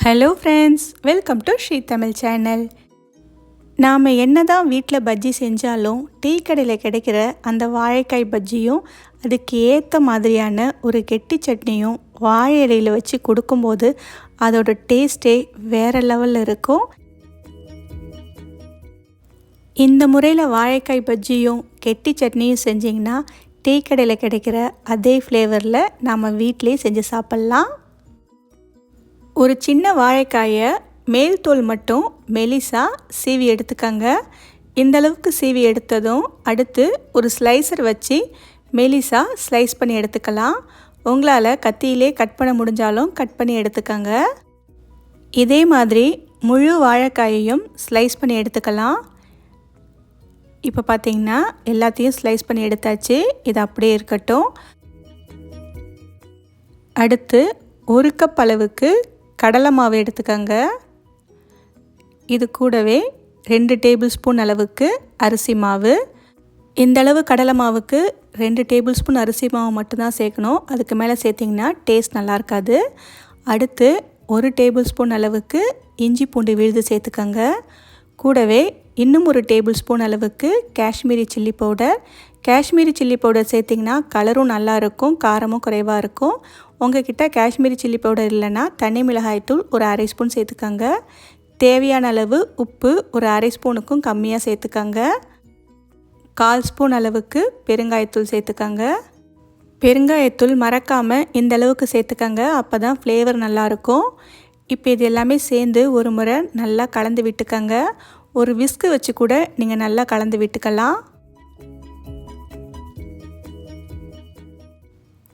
Hello friends welcome to Shri Tamil channel நாம் என்ன தான் வீட்டில் பஜ்ஜி செஞ்சாலும் டீ கடையில் கிடைக்கிற அந்த வாழைக்காய் பஜ்ஜியும் அதுக்கு ஏற்ற மாதிரியான ஒரு கெட்டி சட்னியும் வாழை இலையில் வச்சு கொடுக்கும்போது அதோட டேஸ்ட்டே வேறு லெவலில் இருக்கும். இந்த முறையில் வாழைக்காய் பஜ்ஜியும் கெட்டி சட்னியும் செஞ்சிங்கன்னா டீ கடையில் கிடைக்கிற அதே ஃப்ளேவரில் நாம் வீட்டிலே செஞ்சு சாப்பிட்லாம். ஒரு சின்ன வாழைக்காயை மேல் தோல் மட்டும் மெலிசாக சீவி எடுத்துக்கங்க. இந்தளவுக்கு சீவி எடுத்ததும் அடுத்து ஒரு ஸ்லைசர் வச்சு மெலிசாக ஸ்லைஸ் பண்ணி எடுத்துக்கலாம். உங்களால் கத்தியிலே கட் பண்ண முடிஞ்சாலும் கட் பண்ணி எடுத்துக்கங்க. இதே மாதிரி முழு வாழைக்காயையும் ஸ்லைஸ் பண்ணி எடுத்துக்கலாம். இப்போ பார்த்தீங்கன்னா எல்லாத்தையும் ஸ்லைஸ் பண்ணி எடுத்தாச்சு. இது அப்படியே இருக்கட்டும். அடுத்து ஒரு கப் அளவுக்கு கடலை மாவு எடுத்துக்கோங்க. இது கூடவே ரெண்டு டேபிள் ஸ்பூன் அளவுக்கு அரிசி மாவு. இந்த அளவு கடலை மாவுக்கு ரெண்டு டேபிள் ஸ்பூன் அரிசி மாவு மட்டும்தான் சேர்க்கணும். அதுக்கு மேலே சேர்த்திங்கன்னா டேஸ்ட் நல்லா இருக்காது. அடுத்து ஒரு டேபிள் ஸ்பூன் அளவுக்கு இஞ்சி பூண்டு விழுது சேர்த்துக்கோங்க. கூடவே இன்னும் ஒரு டேபிள் ஸ்பூன் அளவுக்கு Kashmiri chilli powder Kashmiri chilli powder சேர்த்திங்கன்னா கலரும் நல்லாயிருக்கும் காரமும் குறைவாக இருக்கும். உங்ககிட்ட காஷ்மீரி சில்லி பவுடர் இல்லைன்னா தனி மிளகாய்த்தூள் ஒரு அரை ஸ்பூன் சேர்த்துக்கோங்க. தேவையான அளவு உப்பு ஒரு அரை ஸ்பூனுக்கும் கம்மியாக சேர்த்துக்கோங்க. கால் ஸ்பூன் அளவுக்கு பெருங்காயத்தூள் சேர்த்துக்கோங்க. பெருங்காயத்தூள் மறக்காமல் இந்த அளவுக்கு சேர்த்துக்கோங்க அப்போ தான் ஃப்ளேவர் நல்லாயிருக்கும். இப்போ இது எல்லாமே சேர்ந்து ஒரு முறை நல்லா கலந்து விட்டுக்கோங்க. ஒரு விஸ்கு வச்சு கூட நீங்கள் நல்லா கலந்து விட்டுக்கலாம்.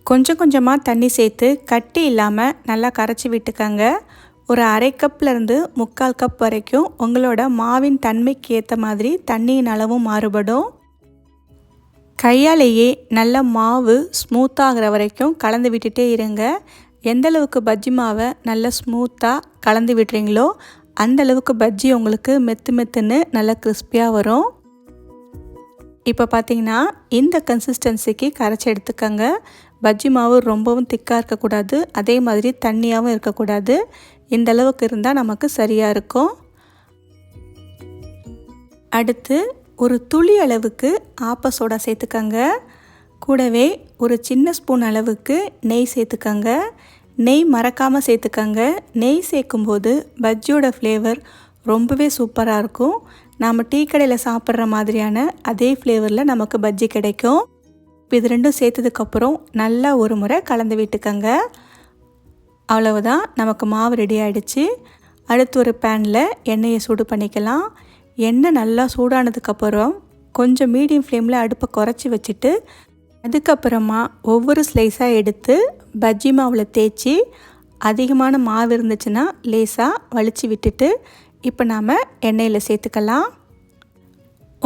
கொஞ்சம் கொஞ்சமாக தண்ணி சேர்த்து கட்டி இல்லாமல் நல்லா கரைச்சி விட்டுக்கங்க. ஒரு அரை கப்லேருந்து முக்கால் கப் வரைக்கும் உங்களோட மாவின் தன்மைக்கு ஏற்ற மாதிரி தண்ணியின் அளவும் மாறுபடும். கையாலேயே நல்ல மாவு ஸ்மூத்தாகிற வரைக்கும் கலந்து விட்டுட்டே இருங்க. எந்தளவுக்கு பஜ்ஜி மாவை நல்லா ஸ்மூத்தாக கலந்து விடுறீங்களோ அந்தளவுக்கு பஜ்ஜி உங்களுக்கு மெத்து மெத்துன்னு நல்லா கிறிஸ்பியாக வரும். இப்போ பார்த்தீங்கன்னா இந்த கன்சிஸ்டன்சிக்கு கரைச்சி எடுத்துக்கோங்க. பஜ்ஜி மாவு ரொம்பவும் திக்காக இருக்கக்கூடாது. அதே மாதிரி தண்ணியாகவும் இருக்கக்கூடாது. இந்த அளவுக்கு இருந்தால் நமக்கு சரியாக இருக்கும். அடுத்து ஒரு துளி அளவுக்கு ஆப்ப சோடா சேர்த்துக்கங்க. கூடவே ஒரு சின்ன ஸ்பூன் அளவுக்கு நெய் சேர்த்துக்கங்க. நெய் மறக்காமல் சேர்த்துக்கங்க. நெய் சேர்க்கும்போது பஜ்ஜியோட ஃப்ளேவர் ரொம்பவே சூப்பராக இருக்கும். நாம் டீ கடையில் சாப்பிட்ற மாதிரியான அதே ஃப்ளேவரில் நமக்கு பஜ்ஜி கிடைக்கும். இப்போ இது ரெண்டும் சேர்த்ததுக்கப்புறம் நல்லா ஒரு முறை கலந்து விட்டுக்கங்க. அவ்வளவுதான். நமக்கு மாவு ரெடி ஆகிடுச்சு அடுத்து ஒரு பேனில் எண்ணெயை சூடு பண்ணிக்கலாம். எண்ணெய் நல்லா சூடானதுக்கப்புறம் கொஞ்சம் மீடியம் ஃப்ளேமில் அடுப்பை குறைச்சி வச்சுட்டு அதுக்கப்புறமா ஒவ்வொரு ஸ்லைஸாக எடுத்து பஜ்ஜி மாவில் தேய்ச்சி அதிகமான மாவு இருந்துச்சுன்னா லேசாக வலிச்சு விட்டுட்டு இப்போ நாம் எண்ணெயில் சேர்த்துக்கலாம்.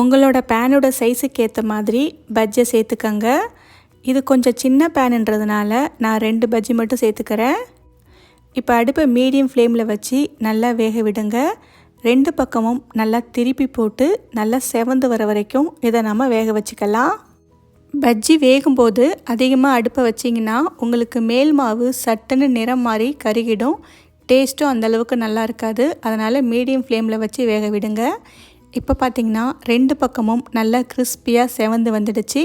உங்களோட பேனோட சைஸுக்கு ஏற்ற மாதிரி பஜ்ஜை சேர்த்துக்கங்க. இது கொஞ்சம் சின்ன பேனுன்றதுனால நான் ரெண்டு பஜ்ஜி மட்டும் சேர்த்துக்கிறேன். இப்போ அடுப்பை மீடியம் ஃப்ளேமில் வச்சு நல்லா வேக விடுங்க. ரெண்டு பக்கமும் நல்லா திருப்பி போட்டு நல்லா செவந்து வர வரைக்கும் இதை நம்ம வேக வச்சுக்கலாம். பஜ்ஜி வேகும்போது அதிகமாக அடுப்பை வச்சிங்கன்னா உங்களுக்கு மேல் மாவு சட்டுன்னு நிறம் மாறி கருகிடும். டேஸ்ட்டும் அந்தளவுக்கு நல்லா இருக்காது. அதனால் மீடியம் ஃப்ளேமில் வச்சு வேக விடுங்க. இப்போ பார்த்திங்கன்னா ரெண்டு பக்கமும் நல்லா கிறிஸ்பியாக செவந்து வந்துடுச்சு.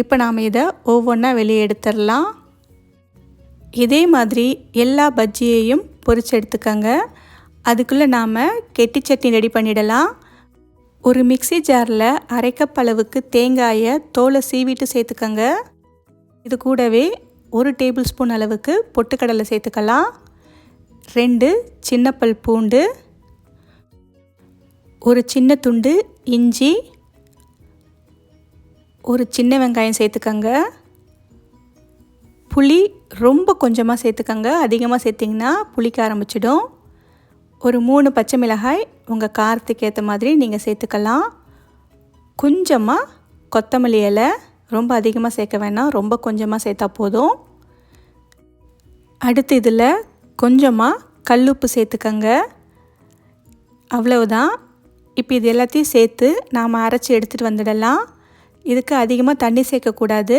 இப்போ நாம் இதை ஒவ்வொன்றா வெளியே எடுத்துடலாம். இதே மாதிரி எல்லா பஜ்ஜியையும் பொறிச்சு எடுத்துக்கோங்க. அதுக்குள்ளே நாம் கெட்டி சட்னி ரெடி பண்ணிடலாம். ஒரு மிக்சி ஜாரில் அரைக்கப்பளவுக்கு தேங்காயை தோலை சீவிட்டு சேர்த்துக்கோங்க. இது கூடவே ஒரு டேபிள் ஸ்பூன் அளவுக்கு பொட்டுக்கடலை சேர்த்துக்கலாம். ரெண்டு சின்னப்பல் பூண்டு. ஒரு சின்ன துண்டு இஞ்சி ஒரு சின்ன வெங்காயம் சேர்த்துக்கங்க. புளி ரொம்ப கொஞ்சமாக சேர்த்துக்கங்க. அதிகமாக சேர்த்திங்கன்னா புளிக்க ஆரம்பிச்சிடும். ஒரு மூணு பச்சை மிளகாய் உங்கள் காரத்துக்கு ஏற்ற மாதிரி நீங்கள் சேர்த்துக்கலாம். கொஞ்சமாக கொத்தமல்லி இலை ரொம்ப அதிகமாக சேர்க்க வேணாம். ரொம்ப கொஞ்சமாக சேர்த்தா போதும். அடுத்து இதில் கொஞ்சமாக கல்லுப்பு சேர்த்துக்கங்க. அவ்வளவுதான். இப்போ இது எல்லாத்தையும் சேர்த்து நாம் அரைச்சி எடுத்துகிட்டு வந்துடலாம். இதுக்கு அதிகமாக தண்ணி சேர்க்கக்கூடாது.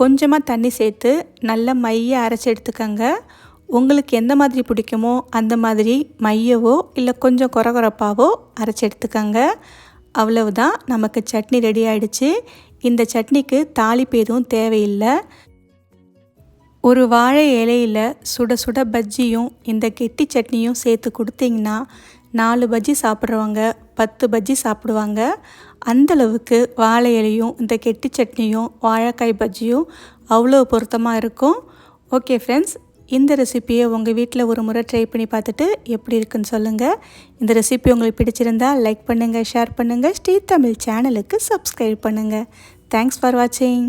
கொஞ்சமாக தண்ணி சேர்த்து நல்ல மைய அரைச்சி எடுத்துக்கோங்க. உங்களுக்கு எந்த மாதிரி பிடிக்குமோ அந்த மாதிரி மையவோ இல்லை கொஞ்சம் குறகுறப்பாவோ அரைச்சி எடுத்துக்கோங்க. அவ்வளவுதான் நமக்கு சட்னி ரெடி ஆயிடுச்சு. இந்த சட்னிக்கு தாளிப்பு எதுவும் தேவையில்லை. ஒரு வாழை இலையில் சுட சுட பஜ்ஜியும் இந்த கெட்டி சட்னியும் சேர்த்து கொடுத்தீங்கன்னா நாலு பஜ்ஜி சாப்பிட்றவங்க பத்து பஜ்ஜி சாப்பிடுவாங்க. அந்தளவுக்கு வாழை இலையும் இந்த கெட்டி சட்னியும் வாழைக்காய் பஜ்ஜியும் அவ்வளோ பொருத்தமாக இருக்கும். ஓகே ஃப்ரெண்ட்ஸ் இந்த ரெசிப்பியை உங்கள் வீட்டில் ஒரு முறை ட்ரை பண்ணி பார்த்துட்டு எப்படி இருக்குன்னு சொல்லுங்கள் இந்த ரெசிபி உங்களுக்கு பிடிச்சிருந்தா லைக் பண்ணுங்கள் ஷேர் பண்ணுங்கள் ஸ்ரீ தமிழ் சேனலுக்கு சப்ஸ்கிரைப் பண்ணுங்கள் தேங்க்ஸ் ஃபார் வாட்சிங்